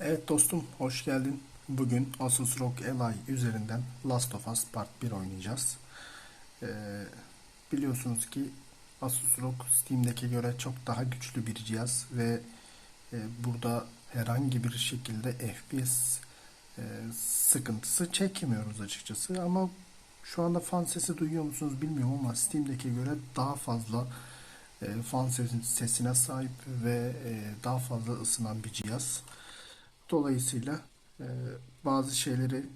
Evet dostum, hoş geldin. Bugün Asus ROG Ally üzerinden Last of Us Part 1 oynayacağız. Ee, biliyorsunuz ki Asus ROG Steam'deki göre çok daha güçlü bir cihaz ve e, burada herhangi bir şekilde FPS e, sıkıntısı çekmiyoruz açıkçası. Ama şu anda fan sesi duyuyor musunuz bilmiyorum ama Steam'deki göre daha fazla e, fan sesi- sesine sahip ve e, daha fazla ısınan bir cihaz. Dolayısıyla e, bazı şeyleri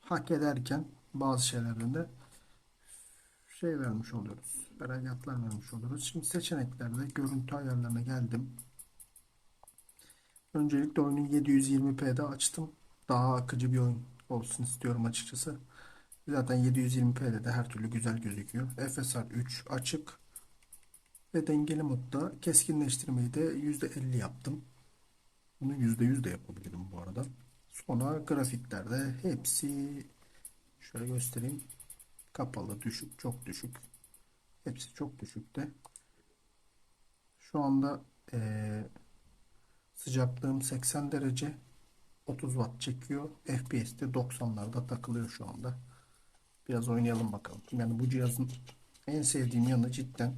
hak ederken bazı şeylerden de şey vermiş oluyoruz. Feragatlar vermiş oluyoruz. Şimdi seçeneklerde görüntü ayarlarına geldim. Öncelikle oyunu 720p'de açtım. Daha akıcı bir oyun olsun istiyorum açıkçası. Zaten 720p'de de her türlü güzel gözüküyor. FSR 3 açık ve dengeli modda keskinleştirmeyi de %50 yaptım. Bunu %100 de yapabilirim bu arada. Sonra grafiklerde hepsi şöyle göstereyim. Kapalı, düşük, çok düşük. Hepsi çok düşükte. Şu anda eee, sıcaklığım 80 derece. 30 watt çekiyor. FPS de 90'larda takılıyor şu anda. Biraz oynayalım bakalım. Yani bu cihazın en sevdiğim yanı cidden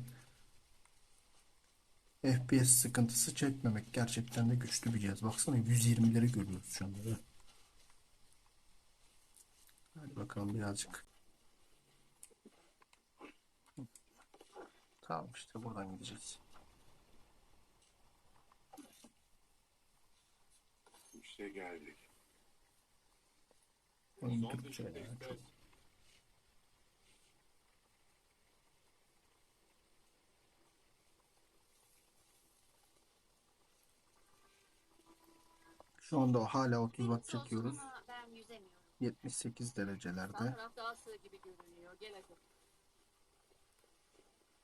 FPS sıkıntısı çekmemek. Gerçekten de güçlü bir cihaz. Baksana 120'leri görüyoruz şu anda. da. Hadi bakalım birazcık. Tamam işte buradan gideceğiz. İşte geldik. Oyun Türkçe ya. Çok Şu anda o hala 30 watt çekiyoruz. ama ben yüzemiyorum. 78 Sağ derecelerde.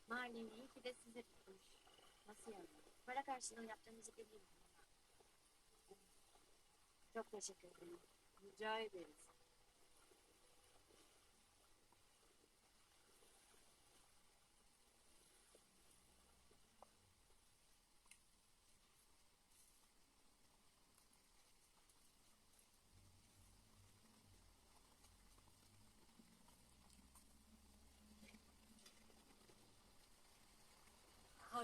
Marlin iyi ki de sizi tutmuş. Nasıl yani? Para karşılığı yaptığınızı biliyorum. Çok teşekkür ederim. Rica ederiz.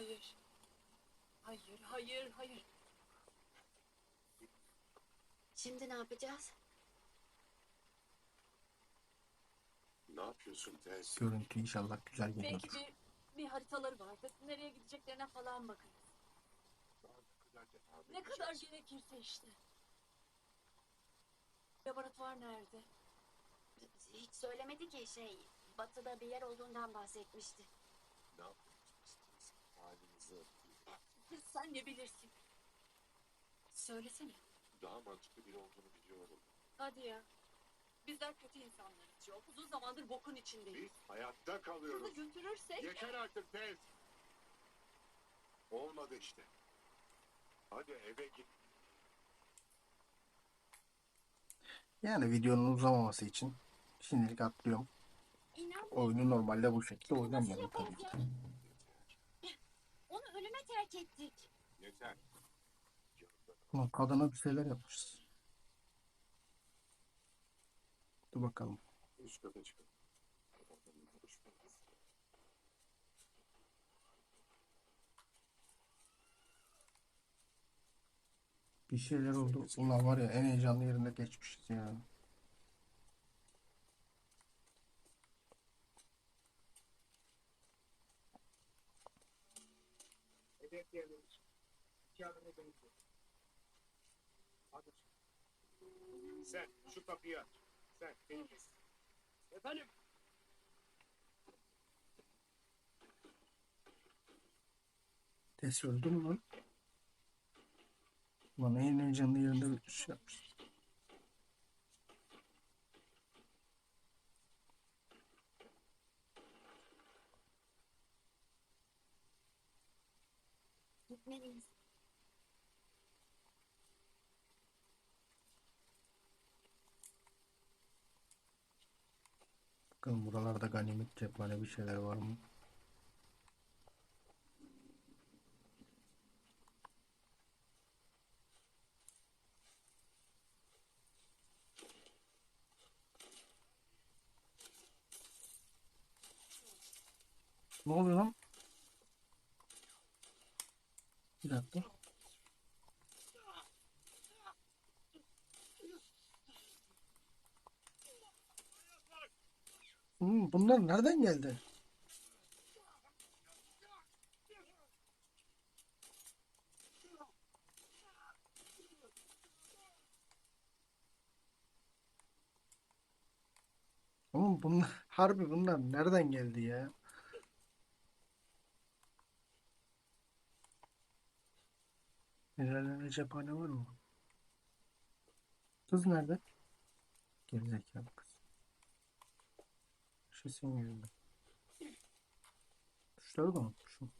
Hayır. Hayır, hayır, hayır. Şimdi ne yapacağız? Ne yapıyorsun Tez? Görüntü inşallah güzel Belki geliyordur. bir, bir haritaları vardır. Nereye gideceklerine falan bakarız. Ne kadar gerekirse işte. Laboratuvar nerede? Hiç söylemedi ki şey. Batıda bir yer olduğundan bahsetmişti. Ne yapıyorsunuz? Halinizi Sen ne bilirsin? Söylesene. daha mantıklı biri olduğunu biliyorum. Hadi ya. Bizler kötü insanlarız çok. Uzun zamandır bokun içindeyiz. Biz hayatta Kızı kalıyoruz. götürürsek... Yeter artık Tez. Olmadı işte. Hadi eve git. Yani videonun uzamaması için şimdilik atlıyorum. İnan Oyunu normalde bu şekilde oynamıyorum tabii ki. Terk ettik. Yeter. Ulan kadına bir şeyler yapmışız. Dur bakalım. Üst kata çıkın. Bir şeyler oldu. Ulan var ya en heyecanlı yerinde geçmişiz yani. Hedef yerleri İki adımı dönüşüyor. Hadi. Sen şu kapıyı aç. Sen beni kes. Efendim? Test öldü mü lan? Ulan en heyecanlı yerinde bir şey yapmış. gitmeliyiz. Bakalım buralarda ganimet cephane bir şeyler var mı? Ne oluyor lan? Bir dakika. Hmm, bunlar nereden geldi? Oğlum bunlar harbi bunlar nereden geldi ya? Nelerlere cephane var mı? Kız nerede? Gerizekalı kız. Şu senin yüzünden. Tuşları da unutmuşum.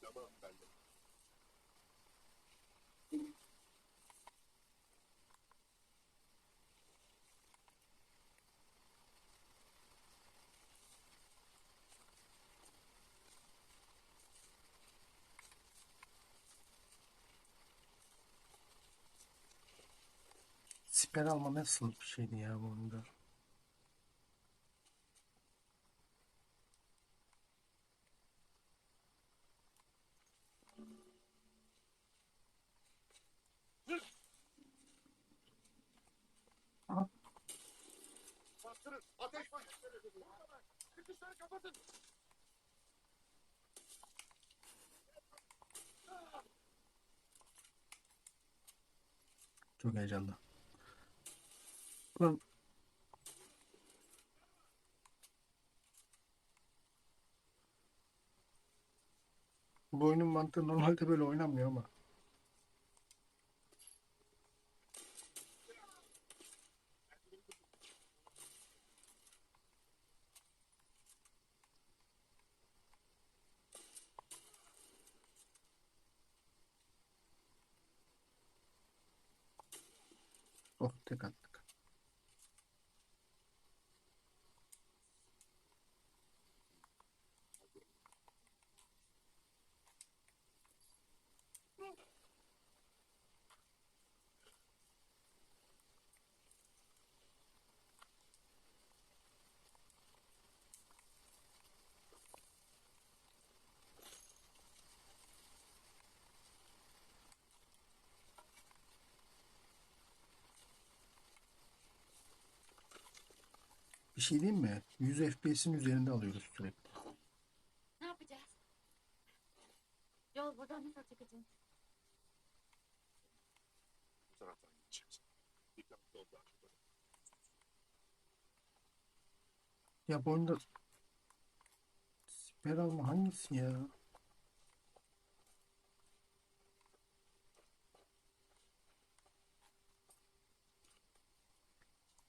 Tamam ben de. Siper alma nasıl bir şeydi ya bu Ateş var. Çıkışları kapatın. çok heyecanlı. Lan bu oyunun mantığı normalde böyle oynanmıyor ama. Oh, te canto. Bir şey diyeyim mi? 100 FPS'in üzerinde alıyoruz sürekli. ne yapacağız? Joel buradan nasıl çıkacağız? Bu taraftan gideceğiz. Dikkatli ol daha. Ya bu oyunda siper alma hangisi ya?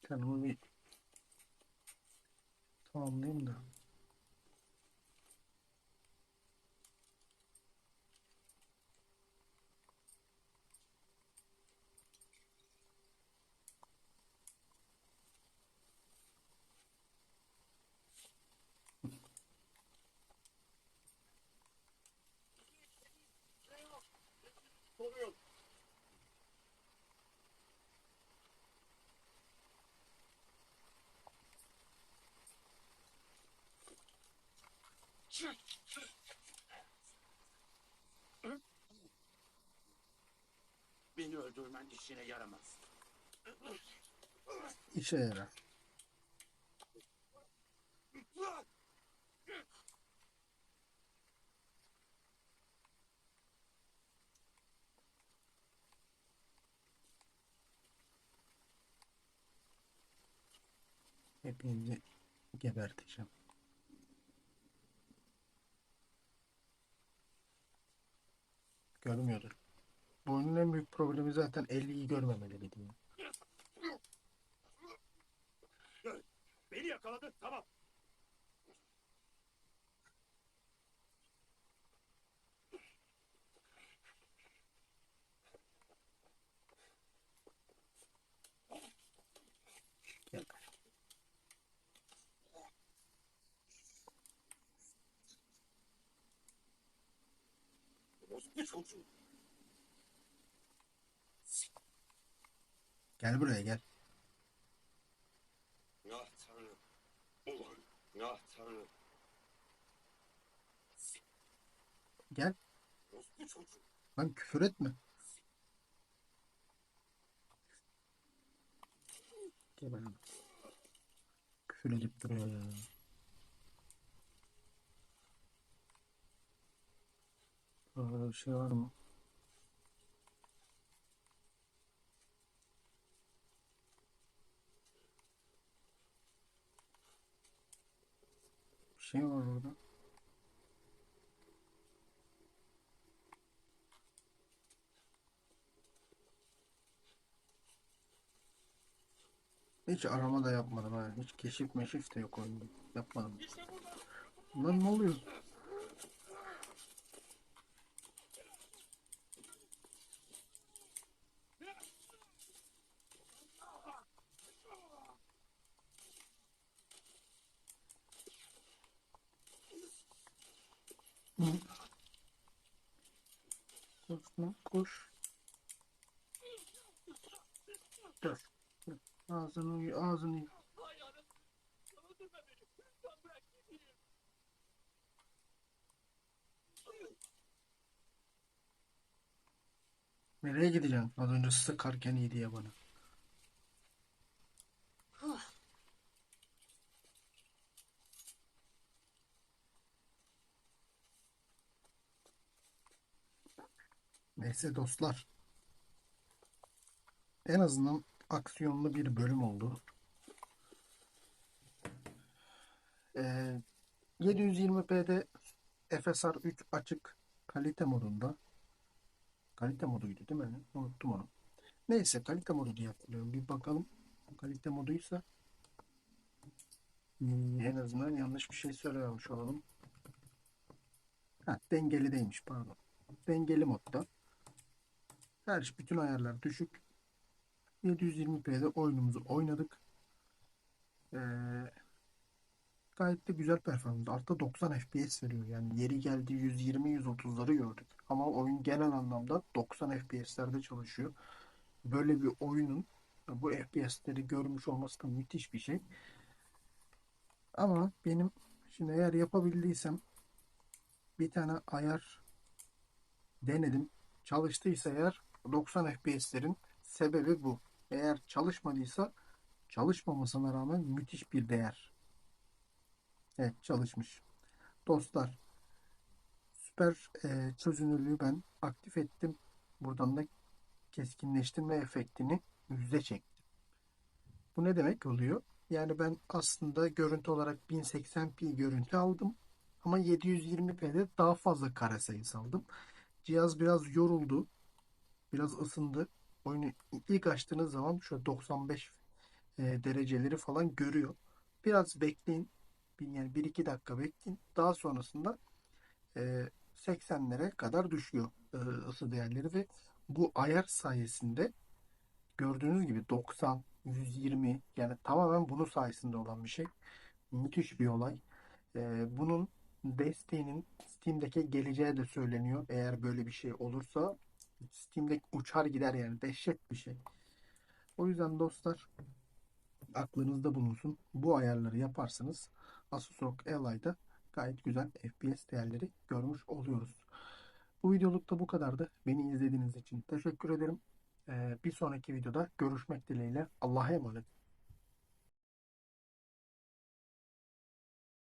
Sen onu bir 放命的 Beni öldürmen işine yaramaz. İşe yarar. Hepinizi geberteceğim. Görmüyordur. Bu oyunun en büyük problemi zaten 50'yi görmemeleri diyor. Beni yak. Yakaladın. Tamam. Gel. Orospu çocuğu. Gel buraya gel. Ah tanrım. Ulan. Ah tanrım. Gel. Orospu çocuğu. Lan küfür etme. Gel bana. Küfür edip duruyor ya. Burada bir şey var mı? Bir şey var orada. Hiç arama da yapmadım ha. Hiç keşif meşif de yok oyunda. Yapmadım. Lan ne oluyor? Lan koş. Dur. Ağzını ağzını. Lütfen bırak gideyim. Nereye gideceksin? Az önce sıkarken iyi diye bana. Neyse dostlar. En azından aksiyonlu bir bölüm oldu. Ee, 720p'de FSR 3 açık kalite modunda. Kalite moduydu değil mi? Unuttum onu. Neyse kalite modu diye hatırlıyorum. Bir bakalım. Kalite moduysa hmm, en azından yanlış bir şey söylememiş olalım. Ha, dengeli değilmiş pardon. Dengeli modda. Her bütün ayarlar düşük. 720p'de oyunumuzu oynadık. Ee, gayet de güzel performans. Artı 90 FPS veriyor. Yani yeri geldi 120-130'ları gördük. Ama oyun genel anlamda 90 FPS'lerde çalışıyor. Böyle bir oyunun bu FPS'leri görmüş olması da müthiş bir şey. Ama benim şimdi eğer yapabildiysem bir tane ayar denedim. Çalıştıysa eğer 90 FPS'lerin sebebi bu. Eğer çalışmadıysa çalışmamasına rağmen müthiş bir değer. Evet çalışmış. Dostlar süper e, çözünürlüğü ben aktif ettim. Buradan da keskinleştirme efektini yüzde çektim. Bu ne demek oluyor? Yani ben aslında görüntü olarak 1080p görüntü aldım. Ama 720p'de daha fazla kare sayısı aldım. Cihaz biraz yoruldu. Biraz ısındı. Oyunu ilk açtığınız zaman şöyle 95 e, dereceleri falan görüyor. Biraz bekleyin. Yani 1-2 dakika bekleyin. Daha sonrasında e, 80'lere kadar düşüyor e, ısı değerleri ve bu ayar sayesinde gördüğünüz gibi 90, 120 yani tamamen bunun sayesinde olan bir şey. Müthiş bir olay. E, bunun desteğinin Steam'deki geleceği de söyleniyor. Eğer böyle bir şey olursa Steam'deki uçar gider yani dehşet bir şey. O yüzden dostlar aklınızda bulunsun. Bu ayarları yaparsanız Asus ROG Ely'da gayet güzel FPS değerleri görmüş oluyoruz. Bu videoluk da bu kadardı. Beni izlediğiniz için teşekkür ederim. Ee, bir sonraki videoda görüşmek dileğiyle. Allah'a emanet.